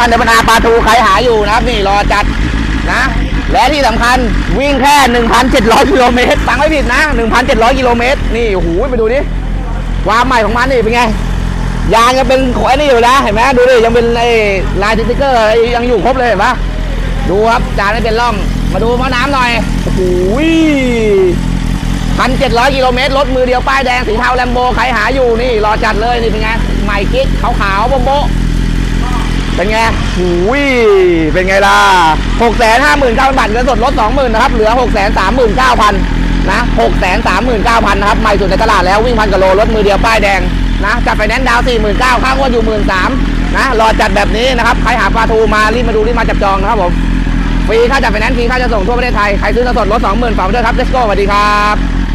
พันธนาปลาทูใครหาอยู่นะครับ นี่รอจัดนะ และที่สำคัญวิ่งแค่ 1,700กิโลเมตรฟังไม่ผิดนะ 1,700กิโลเมตรนี่โอ้โหไปดูดิความใหม่ของมันนี่เป็นไงยางยังเป็นขอยนี่อยู่นะเห็นไหมดูดิยังเป็นไอ้ลายสติ๊กเกอร์ยังอยู่ครบเลยเห็นปะดูครับจานไม่เป็นร่องมาดูม้อน้ำหน่อยโอ้โหพันเจ็ดร้อยกิโลเมตรรถมือเดียวป้ายแดงสีเทาแลมโบใครหาอยู่นี่รอจัดเลยนี่เป็นไงใหม่กิ๊กขาวๆโบ๊ะ เป็นไงหูยเป็นไงล่ะหกแสนห้าหมื่นเก้าพันบาทเงินสดลดสองหมื่นนะครับ เหลือหกแสนสามหมื่นเก้าพันนะหกแสนสามหมื่นเก้าพันนะครับ ใหม่สุดในตลาดแล้ววิ่งพันกิโลรถมือเดียวป้ายแดงนะจัดไฟแนนซ์ดาวสี่หมื่นเก้าค่างวดอยู่หมื่นสามนะรอจัดแบบนี้นะครับ ใครหาปลาทูมารีบมาดูรีบมาจับจองนะครับผมฟรีค่าจัดไฟแนนซ์ฟรีค่าจะส่งทั่วประเทศไทย ใครซื้อเงินสดลดสองหมื่นฝากด้วยครับ let's go สวัสดีครับ